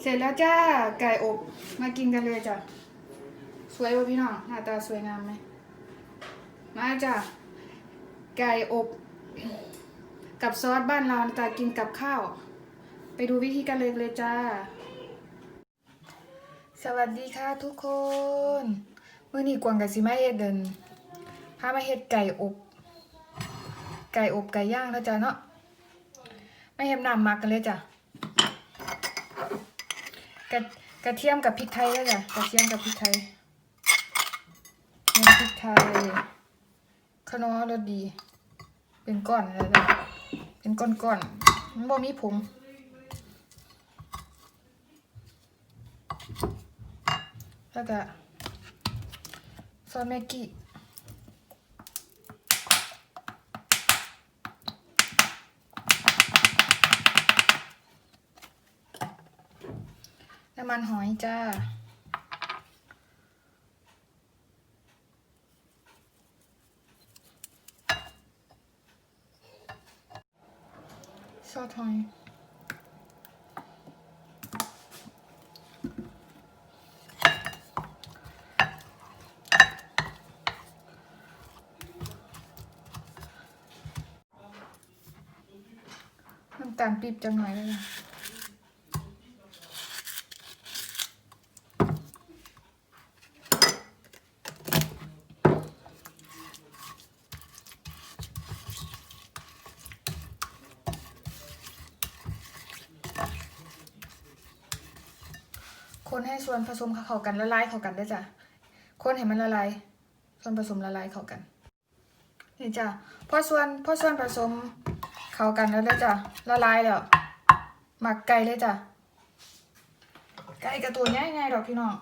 เสร็จแล้วจ้าไก่อบมากินกันเลยจ้ะสวยป่ะพี่น้องหน้าตาสวยงามไหมมาจ้ะไก่อบกับซอสบ้านเรานะจ้ะกินกับข้าว ไปดูวิธีกันเลยเลยจ้า สวัสดีค่ะทุกคนมื้อนี้กวางกับสิมาเฮ็ดเดินพามาเฮ็ดไก่อบไก่อบไก่ย่างนะจ๊ะเนาะไม่เฮ็ดน้ำมักกันเลยจ้ะ กระกระเทียมกับพริกไทยแล้วจ้ะกระเทียมกับพริกไทยพริกไทยขนอรสดี เป็นก้อนแล้วจ้ะเป็นก้อนๆมันบ่มีผงแล้วก็ซอสแม็กกี้ น้ำมันหอยจ้า ซอสหอยน้ำตาลปีบจังหน่อยเลย คนให้ส่วนผสมเข้ากันละลายเข้ากันได้จ้ะ คนให้มันละลาย ส่วนผสมละลายเข้ากัน นี่จ้ะ พอส่วนพอส่วนผสมเข้ากันแล้วจ้ะ ละลายแล้วหมักไก่เลยจ้ะ ไก่กับตัวง่ายๆดอกพี่น้อง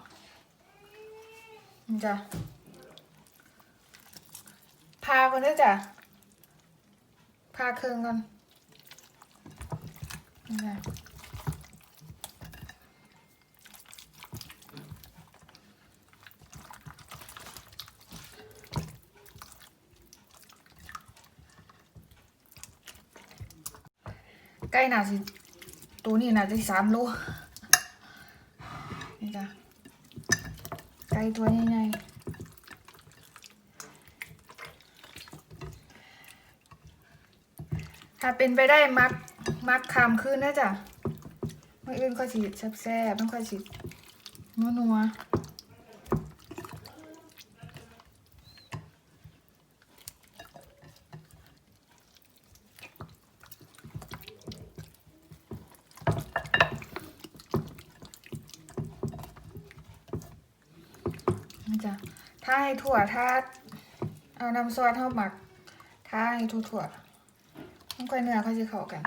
นี่จ้ะ พาก่อนเลยจ้ะ พาเครื่องก่อนนี่จ้ะ ไก่น่าสิ ตัวนี้น่าจะสามโลนี่จ้ะไก่ตัวใหญ่ๆถ้าเป็นไปได้มักมักคามขึ้นนะจ้ะไม่ออื่นค่อยสิแซ่บๆต้องค่อยสินัวๆ จ้ะถ้าให้ถั่วถ้าเอาน้ำซอสเข้าหมักถ้าให้ถั่วถั่วต้องค่อยเนื้อค่อยจะเข้ากัน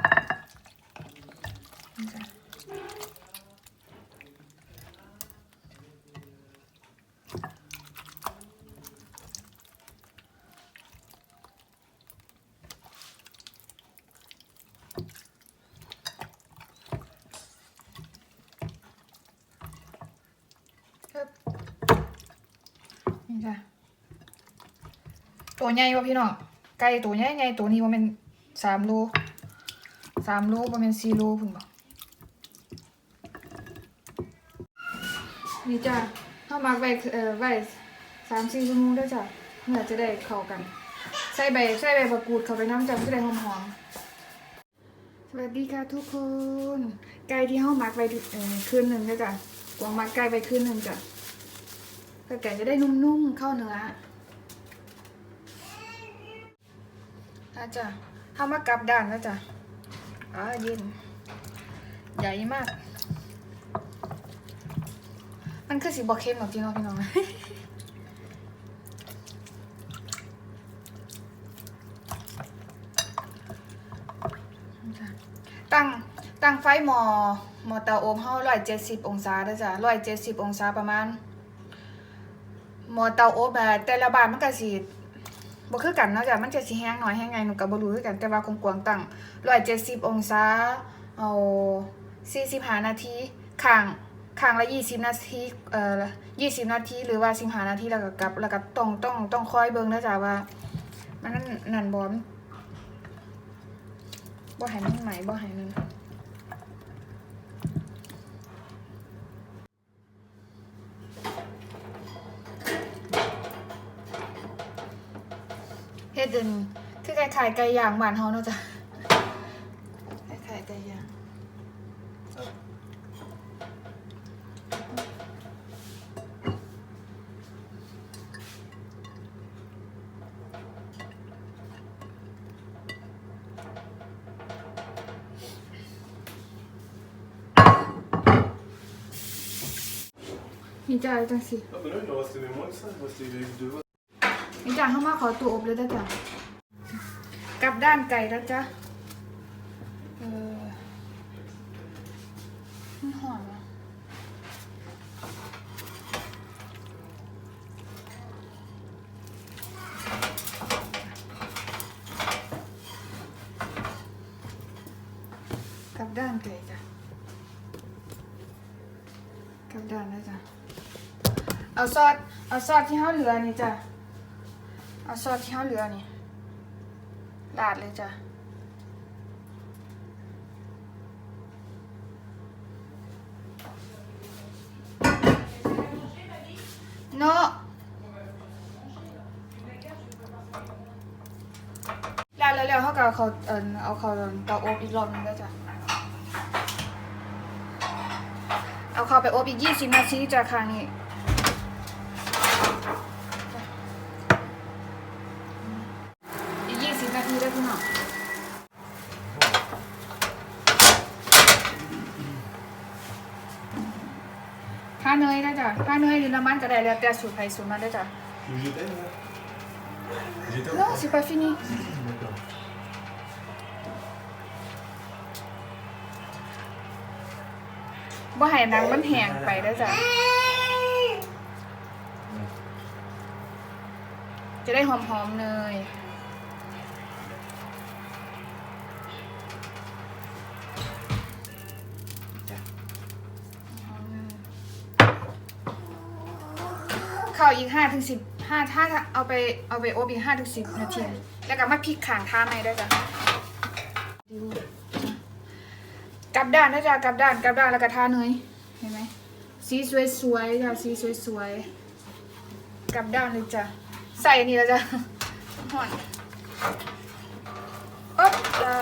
นี่จ้ะครับ นี่จ้ะ ตัวใหญ่วะพี่น้องไก่ตัวใหญ่ใหญ่ตัวนี้ว่ามันสามโลสามโลว่ามันสี่โลพุ่นบอกนี่จ้ะเข้ามาไว้เอ่อไว้สามสี่ชั่วโมงด้วยจ้ะเพื่อจะได้เข้ากัน ใส่ใบใส่ใบมะกรูดเข้าไปน้ำจ้ะจะได้หอมๆสวัสดีค่ะทุกคน ไก่ที่เข้ามักไว้เอ่อคืนหนึ่งด้วยจ้ะกวางมักไก่ไว้คืนหนึ่งจ้ะเพื่ไก่จะได้นุ่มๆเข้าเนื้อ อาจ้ะทำมากลับด้านแล้วจ้ะอ่าเย็น ใหญ่มาก มันคือสีบอเค็มหรอกพี่น้องพี่น้องตั้งตั้งไฟหมอหมอเตาอบเฮาร้อยเจ็ดสิบองศาเด้จ้ะร้อยเจ็ดสิบองศาประมาณ หมอเตาอบแบบแต่ละบานมันก็สิ บ่คือกันเนาะจ้ะมันจะสิแห้งหน่อยแห้งไงหนูก็บ่รู้คือกันแต่ว่าคงกวางตั้ง170องศาเอา45นาทีข้างข้างละ20นาทีเอ่อ20นาทีหรือว่า15นาทีแล้วก็กลับแล้วก็ต้องต้องต้องคอยเบิ่งนะจ้ะว่า มันนั่นนั่นบ่มบ่ให้มันไหมบ่ให้มัน ดเดินคือคล้ายๆไก่ย่างบ้านเฮาเนาะจ้ะคล้ายๆไก่ย่างนี่จ้าจังสิ จ้าเข้ามาขอตัวอบเลยนะจ้ะกลับด้านไก่แล้วจ้ะเออมันหอมอะกลับด้านไก่จ้ะกลับด้านแล้วจ้ะเอาซอสเอาซอสที่เขาเหลือนี่จ้ะ เอาซอสที่เขาเหลือนี่ราดเลยจ้ะโนราดแล้วแล้วเขาก็เอาเขาเอินเอาเขาเตาอบอีกรอบหนึงด้จ้ะเอาเขาไปอบอีกยี่สิบนาทีจ้ะครั้งนี้ อีกยี่สิบนาทีได้พี่หน่อยถ้า เนยนะจ๊ะถ้าเนยหรือน้ำมันก็ได้แล้วแต่สูตรไผ่สูตรมันได้จ้ะ Tu le jetais, là J'étais Non, c'est pas fini. D'accord. บ่ให้หนังมันแห้งไป ข้าอีกห้าถึงสิบห้าถ้าเอาไปเอาไปโอบอีกห้าถึงสิบนาที แล้วก็มาพริกข่างท่าในได้วยจ้ะกลับด้านนะจ๊ะกลับด้านกลับด้านแล้วก็ท่าเนยเห็นไหมสีสวยๆจ้ะสีสวยๆกลับด้านเลยจ้ะใส่อันนี้แล้วจ้ะหอนอ๊บจ้า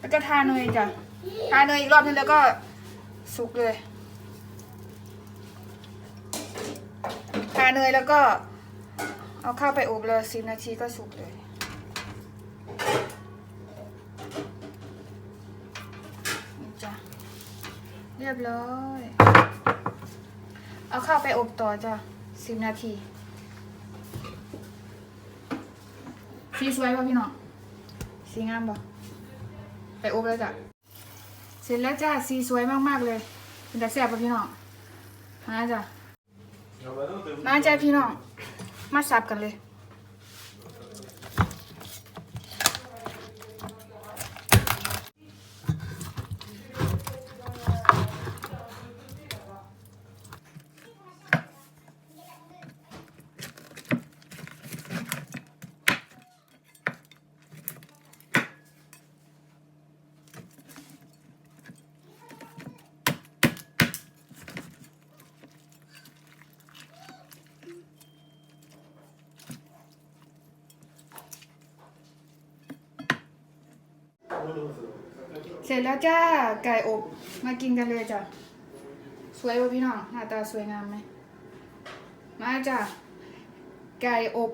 แล้วก็ทาเนยจ้ะทาเนยอีกรอบนึงแล้วก็สุกเลยาเนยแล้วก็ เอาเข้าไปอบเลยสิบนาทีก็สุกเลย นี่จ้ะ เรียบร้อย เอาเข้าไปอบต่อจ้ะสิบนาที สีสวยป่ะพี่น้อง สีงามป่ะไปอบแล้วจ้ะ เสร็จแล้วจ้ะ สีสวยมากๆเลย เป็นแต่แซ่บป่ะพี่น้องมาจ้ะ มาจ้าพี่น้อง มาสับกันเลย เสร็จแล้วจ้าไก่อบมากินกันเลยจ้ะสวยป่ะพี่น้องหน้าตาสวยงามไหมมาจ้ะไก่อบ